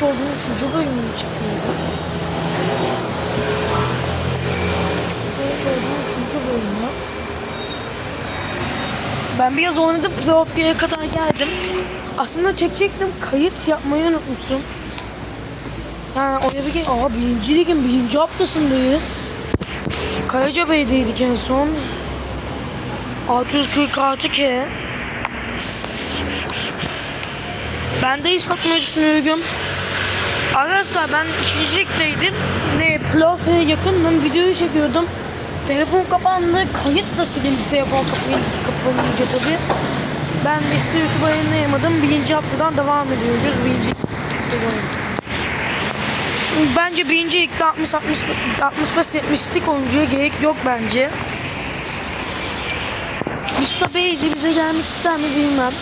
Kayıç olduğunu üçüncü bölümünü çekiyoruz. Kayıç olduğunu üçüncü bölümü. Ben biraz oynadım. Playoff yere kadar geldim. Aslında çekecektim. Kayıt yapmayı unutmuşum. Yani oraya bir. Aa birinci ligin birinci haftasındayız. Karacabey'deydik en son. 646 ke. Ben de satmayı düşünüyorum. Arkadaşlar ben ikincilikteydim. Ne playoff'a yakındım. Videoyu çekiyordum. Telefon kapandı. Kayıt da silindi telefon kapanınca tabi. Ben de işte YouTube'a yayınlayamadım. Birinci haftadan devam ediyoruz. Birinci. Bence birinci ligde 60 60 65 70'lik oyuncuya gerek yok bence. Mustafa Bey'di bize gelmek ister mi bilmem.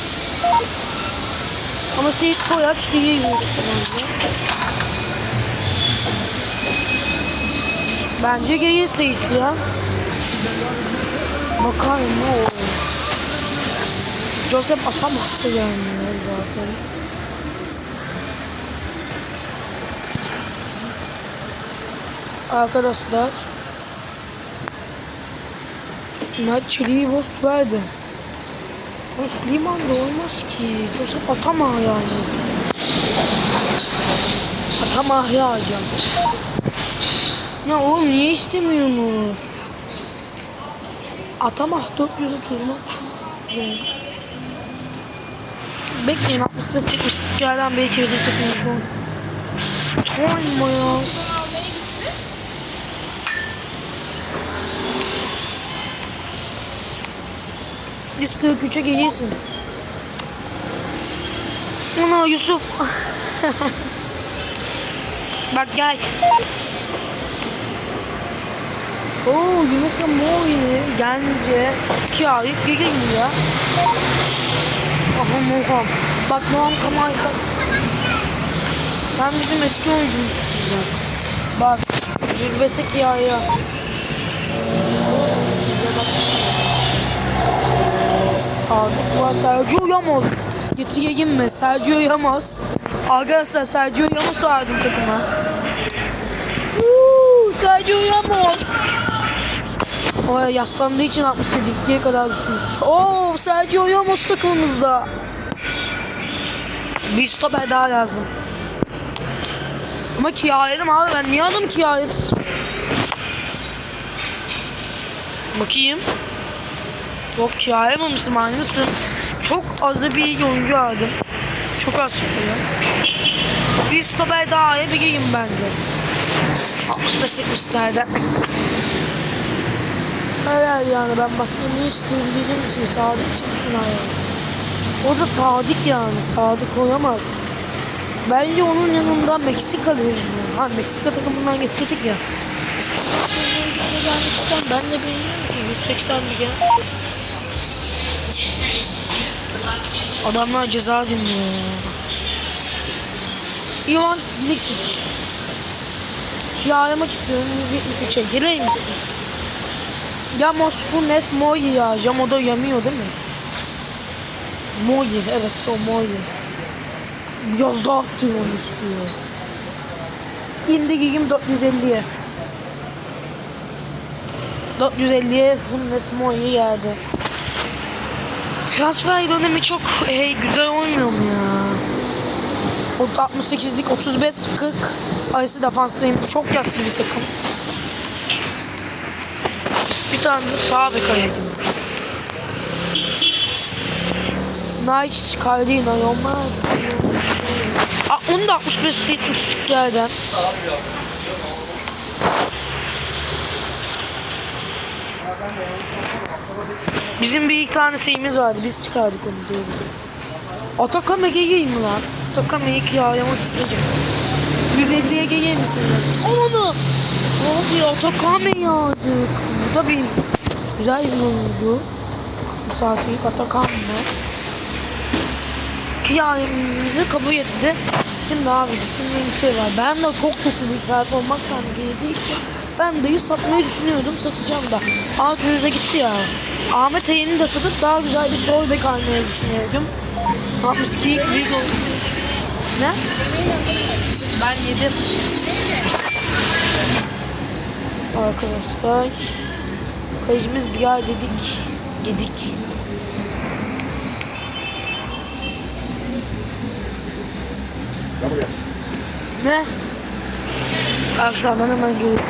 Ama Seyit Koyaç gelir büyük. Bence gelir Seyit ya. Bakalım ne olur. Joseph atamaktı yani zaten. Arkadaşlar Mert Çelik'i boss verdi. Boss Liman'da olmaz ki. Joseph atamah yani. Atamah ya. Ya oğlum niye istemiyorsunuz? Atamah 400'ü çözmek zor. Bekleyin 65 70'lik yerden belki bize takılır. Toyma ya. 143'e gelirsin. Ana Yusuf. Bak gel. Oo Yunus'la Mori gelince ayıp gelin ya. Aha Muham. Bak Muham Kamaysa. Ben bizim eski oyuncumuz. Bak. 105'e ya ya. Sadık var. Sergio Yamos. Getireyim mi? Sergio Yamos. Arkadaşlar Sergio Yamos verdim takıma. Sergio Yamos. O yaslandığı için 67'ye kadar düşmüş. Oo Sergio Yamos takımımızda. Bir stoper daha yazdım. Ama kiraladım abi ben niye aldım kiraladım? Bakayım. Yok kiralamamışsın aynısın. Çok az bir oyuncu aldım. Çok az çıkıyor. Bir stoper daha yapayım ben de. 65 70'lerden. Hayır yani ben başka ne istiyorum dediğim için Sadık çıksın yani. O da Sadık yani. Sadık oyamaz. Bence onun yanında Meksikalı yani. Ha Meksika takımından getirdik ya. ben de bilmiyorum ki 180 milyon. Adamlar ceza dinliyor ya. Ivan Likic. Yağlamak istiyorum 173'e. Gelir misin? Yamos Funes Moyi ya. Yamo da yemiyor değil mi? Moyi evet o Moyi. Biraz daha attım onu istiyor. İndireyim 450'ye. 450'ye Funes Moyi geldi. Transfer dönemi çok hey, güzel oynuyor mu ya? O 68'lik 35 40 arası defanstayım. Çok yaşlı bir takım. Bir tane de sağ bek ayırdım. Nice Kardina Roma. Aa, onu da 65 70'liklerden. Bizim bir iki tane şeyimiz vardı. Biz çıkardık onu diye. Atakame geleyim mi lan? Atakame'yi kiralamak istedim. 150'ye geleyim misin lan? Onu! Abi Atakame yağdık. Bu da bir güzel bir oyuncu. Misafirlik Atakame. Kiralamamızı kabul etti. Şimdi abi düşündüğüm bir şey var. Ben de çok kötü bir performans geldiği için ben dayı satmayı düşünüyordum. Satacağım da. Altı gitti ya. Ahmet Ayın'ı da satıp daha güzel bir sol bek almayı düşünüyordum. 62 büyük oyuncu. Ne? yedim. Arkadaşlar. Kayıcımız bir ay dedik. Yedik. Ne? Akşamdan hemen geliyorum.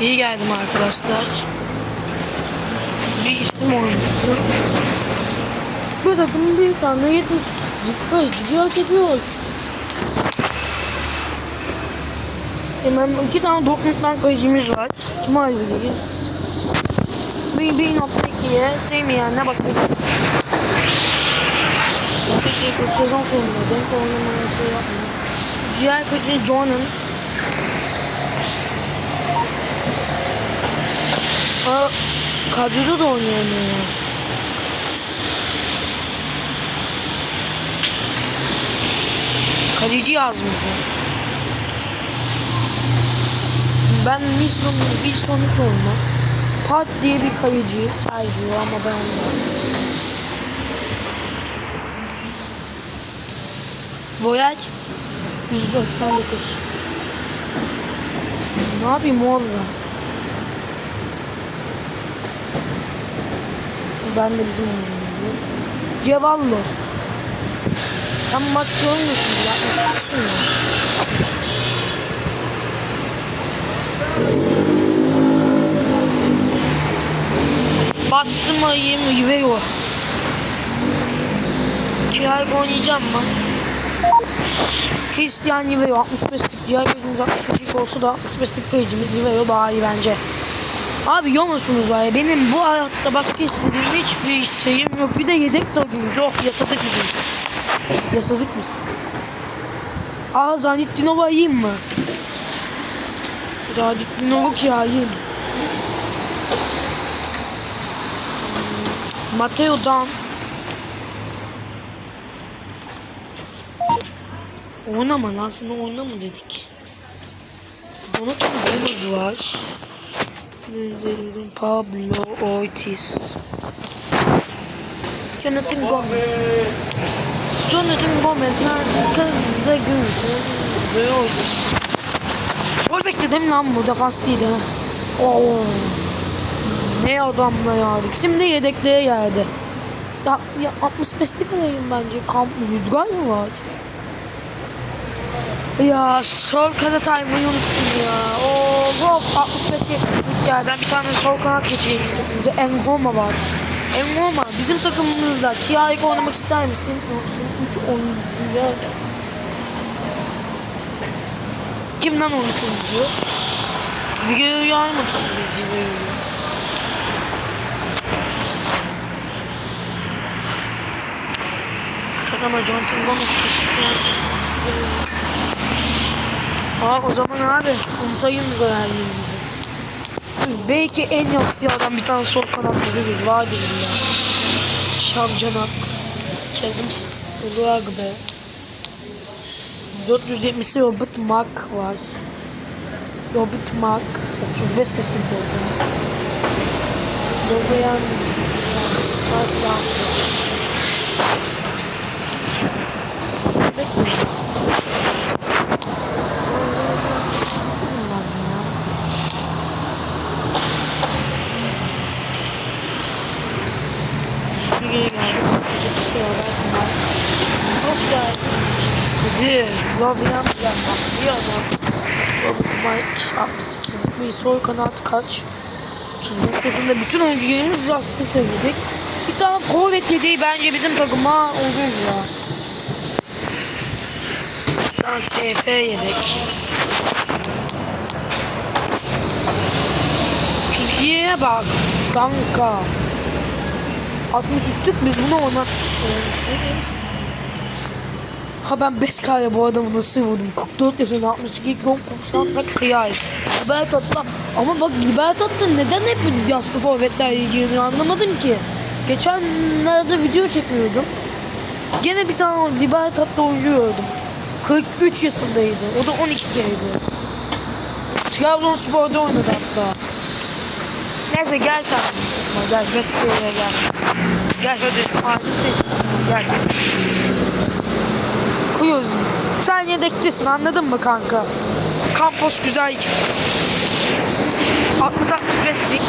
İyi geldim arkadaşlar. Bir isim olmuştu. Bu takım bir tane yetmiş. Kayıcı hak ediyor. Hemen iki tane Dortmund'dan kayıcımız var. Kim halledeyiz? 1.2'ye sevmeyenine sezon sonunda denk oynamayı şey. Diğer kötü John'ın kadroda da oynayamıyor. Kaleci yazmış. Ben Wilson, Wilson hiç. Pat diye bir kayıcı Sergio ama ben olmam. Voyage 199 Ne yapayım orada? Ben de bizim oyuncumuz. Cevallos. Sen maç görmüyorsun ya. Sıksın ya. Bastırmayayım Juveyo. Kirayı oynayacağım mı? Christian Juveyo 65'lik diğer gözümüz 65'lik olsa da 65'lik kayıcımız Juveyo daha iyi bence. Abi yok musunuz ya? Benim bu hayatta başka istediğim hiçbir şeyim yok. Bir de yedek de oynuyoruz. Oh yasadık bizim. Yasadık biz. Aa Zanettinov'a yiyeyim mi? Zanettinov'u kirayayım. Matteo Dams. Oynama lan sana oynama dedik. Kimimiz var. Pablo Ortiz. Jonathan Gomez. Jonathan Gomez kızda görürsün. Böyle oldu. Gol bekledim lan bu defans değil ha. Oo. Ne adamla yardık. Şimdi yedekliğe geldi. Ya, ya 65'lik alayım bence. Kamp rüzgar mı var? Ya sol kanat aymayı unuttum ya. Oo hop 65 70'lik yerden bir tane sol kanat geçeyim. Bize Engoma var. Engoma bizim takımımızda Kia'yı oynamak ister misin? Yoksa 3 oyuncuya Kimden 13 oyuncu? Videoyu yarmadım videoyu. Ama Jonathan Gomez keşke. Aa o zaman abi unutayım zararlarımızı. Belki en yaşlı adam bir tane sol kanat görürüz. Vardır ya. Şamcanak. Kezim Uluagbe. 470'li Robert Mark var. Robert Mark. 35 yaşında oldu. Dogayan Scotland. Bekle. Şu geri geldi. Bir şey var. Hoş geldin. İstedi. Slovyan. Robert Mike 68 bir sol kanat kaç. 35 yaşında bütün oyuncularımız aslında sevdik. Bir tane forvet yedeği bence bizim takıma olur ya. Bir tane SF yedek. Çizgiye bak. Kanka. 63'lük biz bunu ona... Ha ben Beska'ya bu adamı nasıl vurdum? 44 yaşında 62 gol kursan da kıyayız. Libertad'da ama bak Libertad'da neden hep yastı forvetler ilgileniyor anlamadım ki. Geçenlerde video çekiyordum. Gene bir tane Libertad'da oyuncu gördüm. 43 yaşındaydı. O da 12'deydi. Trabzonspor'da oynadı hatta. Neyse gel sen gel. Beska'ya gel. Gel hadi. Hadi gel. Koyuyoruz. Sen yedektesin anladın mı kanka? Kampos güzel. 60-65'lik.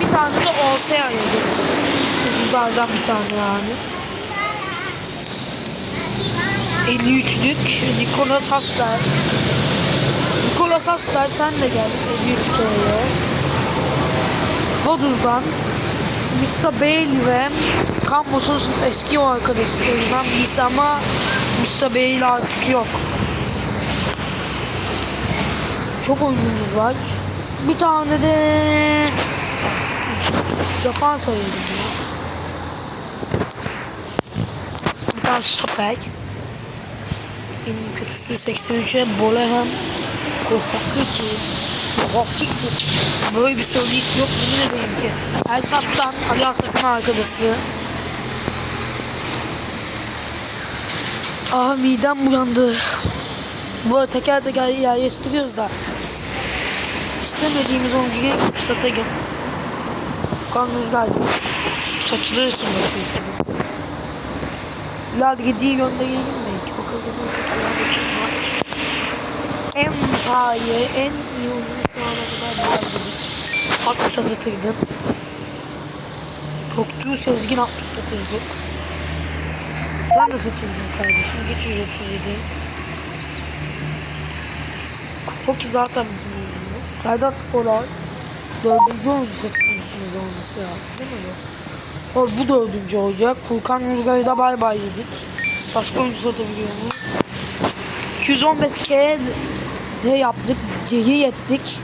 Bir tane de OS ayırdım. Ucuzlardan bir tane yani. 53'lük Nikolas Hasler. Nikolas Hasler sen de gel 53 kere. Boduz'dan Mr. Bale ve Campos'un eski arkadaşlarından birisi ama Mr. Bale artık yok. Çok oyuncumuz var. Bir tane de ayırdım ya. Bir tane stoper. En kötüsü 83'e Bolehem Kohakiki. Kohakiki. Böyle bir söyleyiş yok yemin ederim ki. El Saptan Ali Asaf'ın arkadaşı. Ah midem bulandı. Bu arada teker teker yerleştiriyoruz da. İstemediğimiz oyuncuyu satacağım. Kan rüzgar. Saçları üstüne bakıyor tabii. Ladgedi'yi göndereyim mi? Hiç bakalım. En pahalı, en iyi oyuncu şu ana kadar Ladgedi. 60'a satırdım. Toktuğu Sezgin 69'luk. Sen de satıldın kardeşim. Geç 137. Hoki zaten bizim oyuncumuz. Serdar Polar. Dördüncü oyuncu satılmışsınız olması ya. Değil mi? O, bu dördüncü olacak. Furkan Rüzgar'ı da bay bay yedik. Başka oyuncu satabiliyor muyuz? 215K T yaptık. Geri yettik.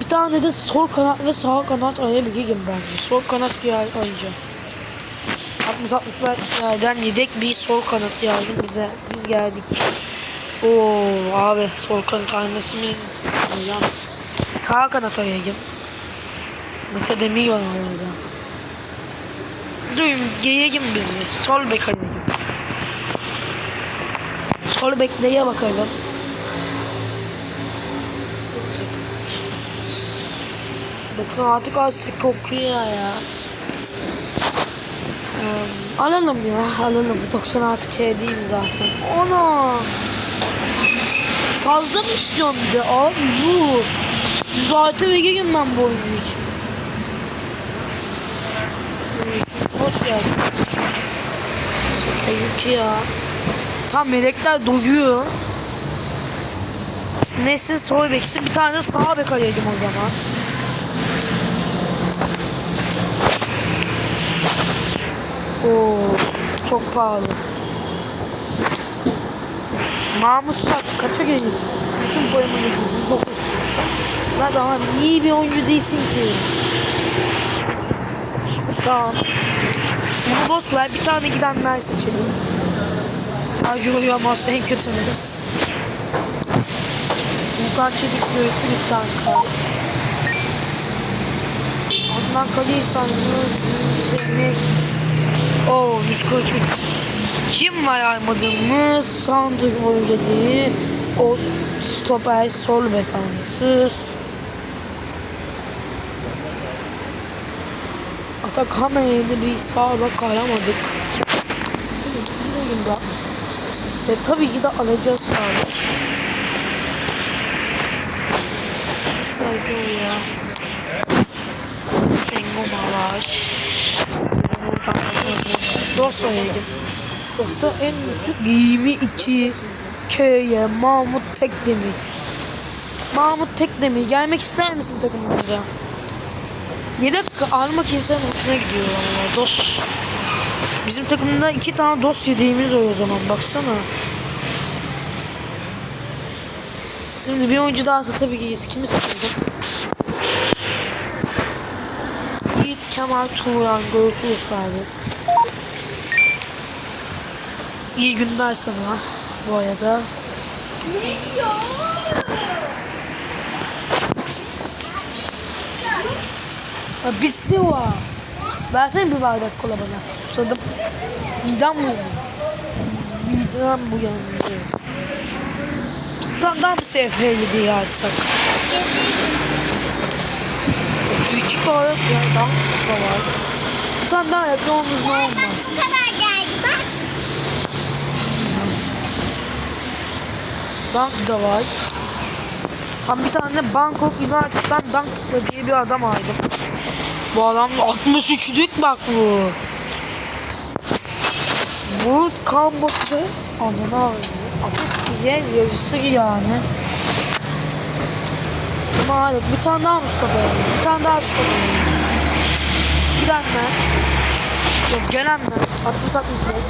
Bir tane de sol kanat ve sağ kanat arayabilirim bence. Sol kanat diye arayacağım. 60-65'lerden yedek bir sol kanat yardım bize. Biz geldik. Oo abi sol kanat aynası mı? Hocam. Sağ kanat arayayım. Mete Demir var orada. Duyum geyeyim biz mi? Sol bek arayayım. Sol bekleye bakalım. Baksana artık artık kokuyor ya. Alalım ya alalım. 96 K değil zaten. Ana. Fazla mı istiyorum bir de abi bu. Zaten veririm ben bu oyuncu için. Hoş geldin. Şaka ya. Tam melekler doyuyor. Nesin sol beksin bir tane sağ bek arayayım o zaman. Oo, çok pahalı. Namus saç kaça gelir? Bütün boyamı gelir. 9. Lan ama iyi bir oyuncu değilsin ki. Tamam. Bunu boş ver. Bir tane gidenler seçelim. Sadece uyamaz en kötümüz. Volkan Çelik görüşürüz kanka. Adnan Kalisan Demek Oo 143 Kim var almadığımız Sandık bölgeliği O stoper sol bekansız Atak Hameye'ni bir sağ bak alamadık. Bilmiyorum bırakmış. E, tabii ki de alacağız sağ Sadece o ya. Engoma var. Dosta yedim. Dosta en düşük 22 K'ye Mahmut Tekdemir. Mahmut Tekdemir gelmek ister misin takımımıza? Yedek almak insanın hoşuna gidiyor valla dost. Bizim takımda iki tane dost yediğimiz var o zaman baksana. Şimdi bir oyuncu daha satabiliriz. Kimi satıldı? Yiğit Kemal Turan görüşürüz kardeş. İyi günler sana bu arada. Ya bir siva. Versene bir bardak kola bana. Susadım. Midem buyandı. Midem buyandı. Tam daha bir SF7 yazsak. 32 karet ya. Daha da var. Bir tane daha. Ne olmaz ne olmaz. Dunk da var. Ben bir tane Bangkok United'dan Dunk diye bir adam aldım. Bu adam 63'lük bak bu. Bu kambosu ağrıyor. Ateş yez yazısı yani. Evet bir tane daha Mustafa. Bir tane daha Mustafa. Gidenler. Yok gelenler. 60 65.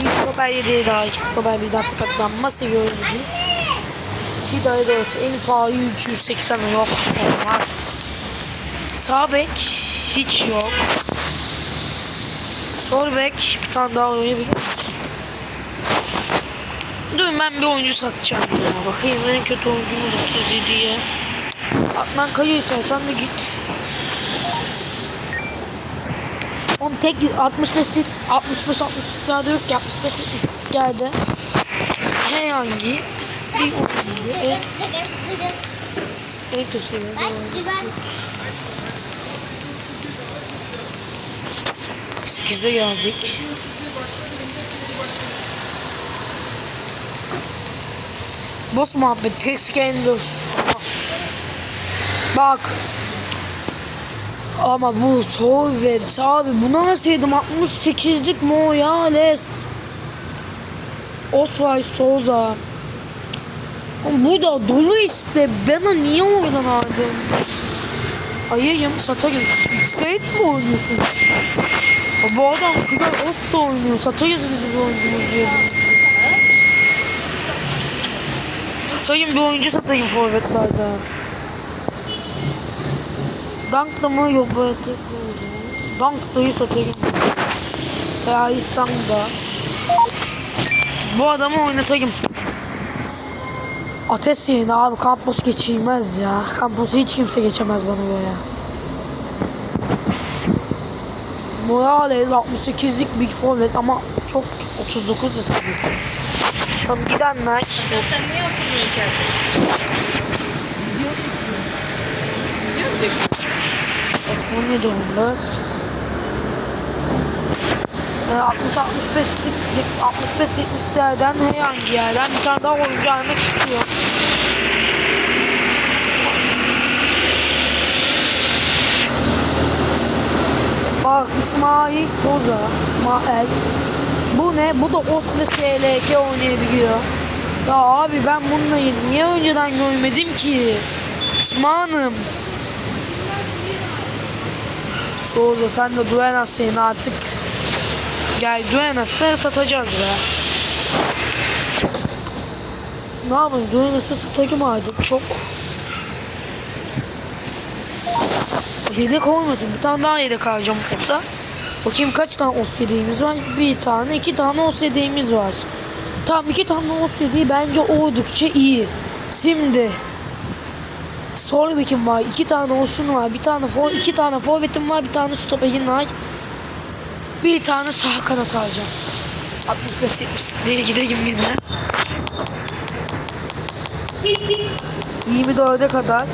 Bir stoper yediği daha iki stoper bir daha sakatlanması görüldü. 2 daha 4. En pahalı 280 yok. Olmaz. Sağ bek hiç yok. Sol bek bir tane daha oynayabilir. Dur ben bir oyuncu satacağım ya. Bakayım en kötü oyuncumuz 37'ye. Atman kayı istersen de git. Oğlum tek 65 65 60 geldi yok ki 65 70 geldi. Herhangi en kötü. Sekize geldik. Boss muhabbet Tex Kendos. Bak. Ama bu Sovyet abi bu nasıl yedim 68'lik Moyales. Osvay Souza. Oğlum Bu da dolu işte. Bana niye oradan aldın? Ayıyım satarım. Seyit mi oynuyorsun? Ya Bu adam kadar os oynuyor. Satarız biz bir oyuncumuz yerine. Satayım bir oyuncu satayım forvetlerde. Dunk da mı yok böyle tek. Dunk dayı satayım. Teröristan'da. Bu adamı oynatayım. Ateş yerine abi kampus geçilmez ya. Kampusu hiç kimse geçemez bana göre. Morales 68'lik Big Forvet ama çok 39 hesabısı. Tam gidenler Sen niye oturmuyorsun içeride? video çekiyor. Video mu çekiyorsun? 17 onlar. Ee, 60 65'lik 65 70'lerden herhangi yerden bir tane daha oyuncu almak istiyor. Bak İsmail Soza, İsmail. Bu ne? Bu da OS ve SLK oynayabiliyor. Ya abi ben bununla niye önceden görmedim ki? Osman'ım. Souza sen de Duenas'ın artık. Gel Duenas'ı satacağız be. Ne yapayım Duenas'ı satacağım artık çok. Yedek olmasın bir tane daha yedek alacağım olsa. Bakayım kaç tane os yedeğimiz var? Bir tane iki tane os yedeğimiz var. Tamam iki tane os yedeği bence oldukça iyi. Şimdi Sol bekim var, iki tane olsun var, bir tane for, iki tane forvetim var, bir tane stoperim var. Bir tane sağ kanat alacağım. 65 70 diye gideyim yine. 24'e kadar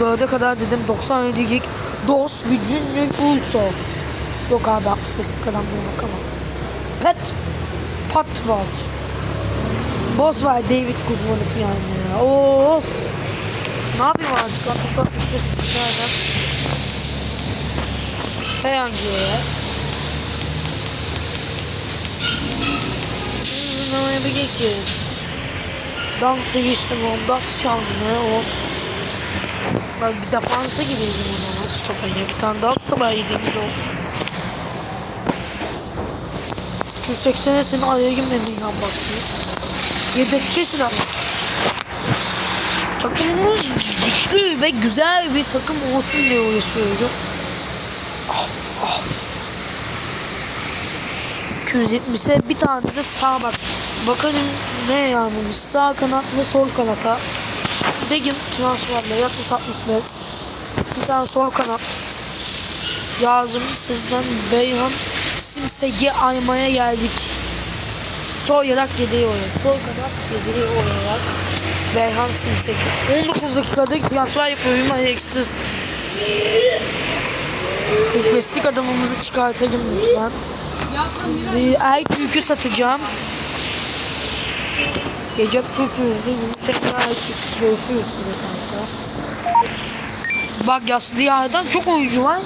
24'e kadar dedim 97 gig DOS bir Junior Ulso Yok abi 65'lik adamlara bakamam Pet Pat var Boss var David Kuzman'ı falan ya. Of. Ne yapayım artık? Artık bak nereden? Herhangi yere. Ne bir ki? Dunk da geçtim onda şanlı olsun. Ben bir defansa gideydim o zaman stopaya. Bir tane daha stopaya gideyim de o. 280'e seni araya girmediğinden bahsediyor. Yedektesin ama. Takımımız güçlü ve güzel bir takım olsun diye uğraşıyorum. 270'e bir tane de sağ bak. Bakalım ne yanmış. Sağ kanat ve sol kanata. Degim transferle yaklaşık 65. Bir tane sol kanat. Yazım sizden Beyhan Simsegi aymaya geldik. Sol yarak yedeği olarak. Sol kanat yedeği olarak. Beyhan Simsek. 19 dakikada transfer yapıyorum. Çok beslik adamımızı çıkartalım lütfen. Erk yükü satacağım. Gece Türk'üzdü. Seninle artık görüşürüz size kanka. Bak yaslı yerden çok oyuncu var.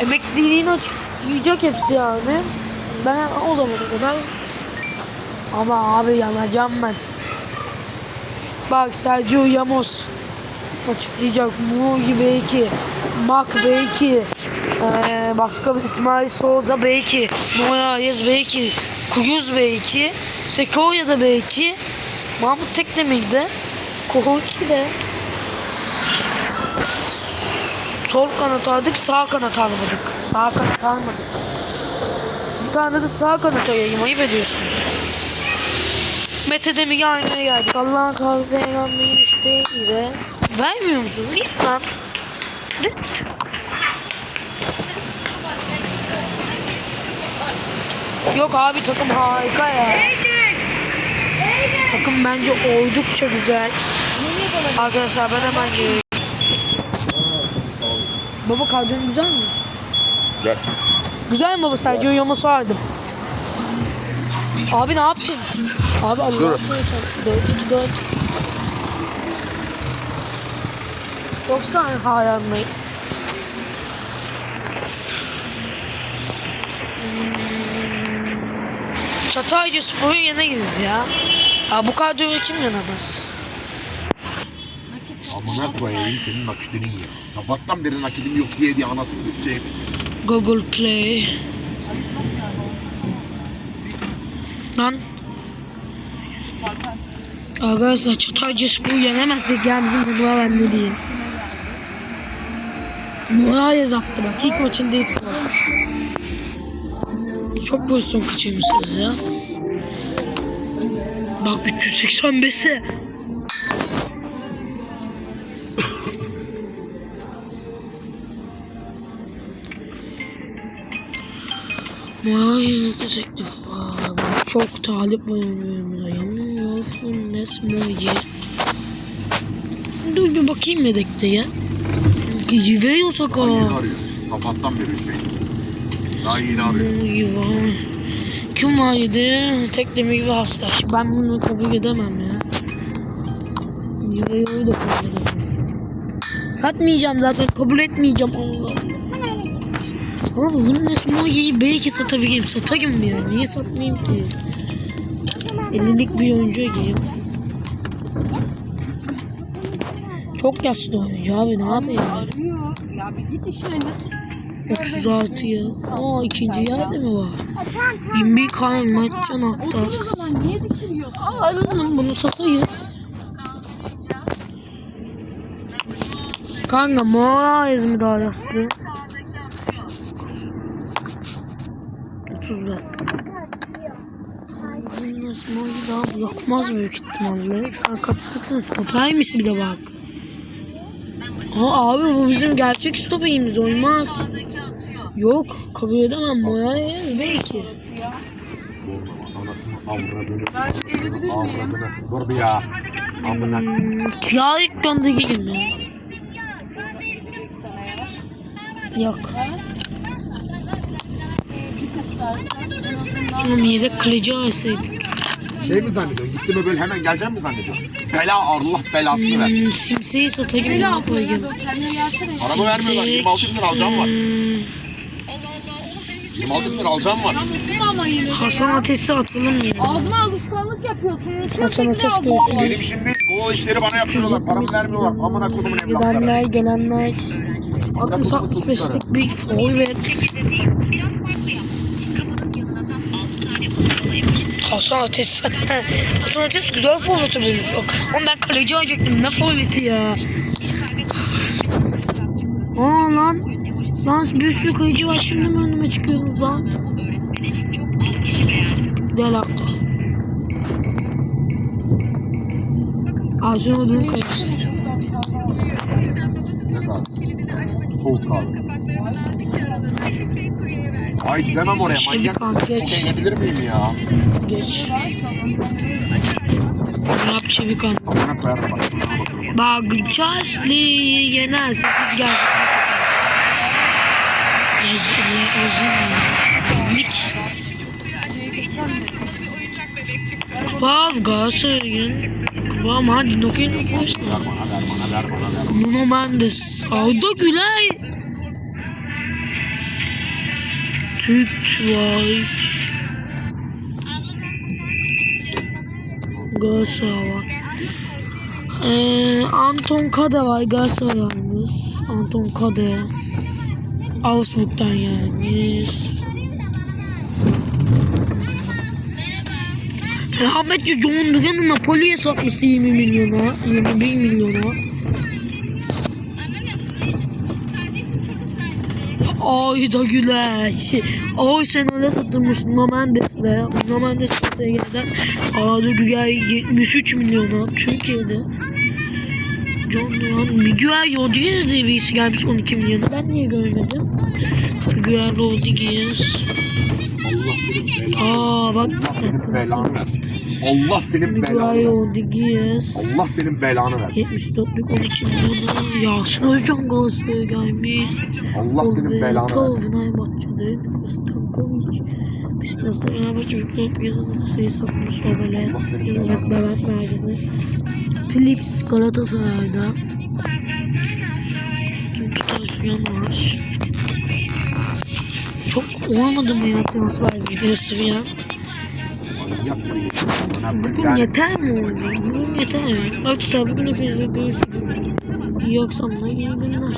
Emekliliğini açıklayacak hepsi yani. Ben o zamana kadar ama abi yanacağım ben. Bak Sergio Ramos açıklayacak. Mugi belki. Mak belki. Ee, başka bir İsmail Souza belki. Moraes belki. Kuyuz belki. Sekoya da belki. Mahmut Tekdemir de. Kohorki de. Sol kanat aldık, sağ kanat almadık. Sağ kanat almadık. Bir tane de sağ kanat ayayım, ayıp ediyorsunuz. Mete Demir'i aynaya geldik. Allah'ın kahve peygamberin isteğiyle. Vermiyor musunuz? Git lan. Yok abi takım harika ya. Takım bence oldukça güzel. Arkadaşlar ben hemen geliyorum. Baba kadron güzel mi? Gel. Güzel mi baba? Sergio Ramos'u aldım. Abi ne yaptın? Abi Allah Dur. 4 2 4 Çataycı Spor'u yeneyiz ya. Ya bu kadroyu kim yenemez? Amına koyayım senin nakitini ya. Sabahtan beri nakidim yok diye diye anasını sikeyim. Google Play. Lan. Arkadaşlar Çataycı Spor yenemezdik ya bizim Google'a ben ne diyeyim. Moraes attı bak ilk maçında ilk. Çok pozisyon kaçırmışsınız ya. Bak 385'e. Moraes'e teklif var. Bak Çok talip var önümüze. Yanılmıyorsun Nesmo'yu. Dur bir bakayım yedekte ya. Give Osaka. Yine arıyor. Sabahtan beri Hüseyin. Daha yeni. Giva. Kim var yedi? Tek demir ve hasta. Ben bunu kabul edemem ya. Giva'yı da kabul edemem. Satmayacağım zaten. Kabul etmeyeceğim. Allah Allah. Ama bunun Nesmo'yu belki satabilirim. Satarım ya. Niye satmayayım ki? 50'lik bir oyuncu giyeyim. Çok yaşlı oyuncu abi ne yapayım? Arıyor. Ya bir git işine ne 36 ya. Aa ikinci yerde mi var? 21 kan Mertcan Aktas. Aa alalım bunu satayız. Kanka Moraes mi daha yaşlı? 35. Bu Nasıl daha yapmaz büyük ihtimalle. Kaçtıksın stoper misin bir de bak. Aa abi bu bizim gerçek stoperimiz olmaz. Yok kabul edemem Moraes belki. Dur bir ya. Amına. Hmm, Kiralık göndergi gibi. Yok. Git istersen. En azından Oğlum yedek kaleci alsaydık. Şey mi zannediyorsun? Gitti mi böyle hemen geleceğim mi zannediyorsun? Bela Allah belasını versin. Hmm, simseyi satayım dur. Kendine gelsene. Araba vermiyorlar. 26 bin lira alacağım var. Hmm, 26 bin lira alacağım var. Ama yine de Hasan ya. Ateş'i atalım ya. Ağzıma alışkanlık yapıyorsun. Hasan Ateş görsün. Benim değil. Bu işleri bana yaptırıyorlar. Paramı vermiyorlar. Amına kodumun evlatları. Gidenler gelenler. 60-65'lik bir forvet. Hasan Ateş. Hasan Ateş güzel forveti benziyor. Oğlum ben kaleci alacaktım. Ne forveti ya? Aa lan. Lan bir sürü kaleci var. Şimdi mi önüme çıkıyorsunuz lan? Gel akla. Ağacın odunu kalecisi. Soğuk kaldı. Ay gidemem oraya manyak. inebilir miyim ya? Geç. Rap çevikan. Amına koyarım bak. Şuna bakalım. Bak Charlie yenerse biz gel. Ozil ya. Lig. Kupav Galatasaray'ın. Kupav hadi Nokia'nın bana bana bana. Nuno Mendes. Arda Güler. Türk var. Galatasaray var. Ee, Anton Kade var Galatasaray'ımız. Anton Kade. Augsburg'dan gelmiş. Rahmetli John Dugan'ı Napoli'ye satmıştı 20 milyona. 21 milyona. Ay da güleç. Ay sen öyle satılmış Nuno Mendes'le. Nuno Mendes PSG'den. Arda Güler 73 milyona Türkiye'de. John Duran, Miguel Rodriguez diye birisi gelmiş 12 milyona. Ben niye görmedim? Miguel Rodriguez. Allah senin belanı Aa bak. Allah senin belanı. Allah senin belanı versin. Rodriguez. Allah senin belanı versin. 74'lük 12 milyona. Yasin Özcan Galatasaray'a gelmiş. Allah senin belanı versin. Fenerbahçe'de Nikos Stankovic. Beşiktaş'ta Fenerbahçe Büyük yazılı sayı satmış Yıllık belanı Levent Mercan'ı. Philips Galatasaray'da. Çok olmadı mı ya transfer videosu ya? Bana Bugün yeter mi oldu? Bugün yeter işte bugün hepinize görüşürüz. İyi akşamlar, iyi günler.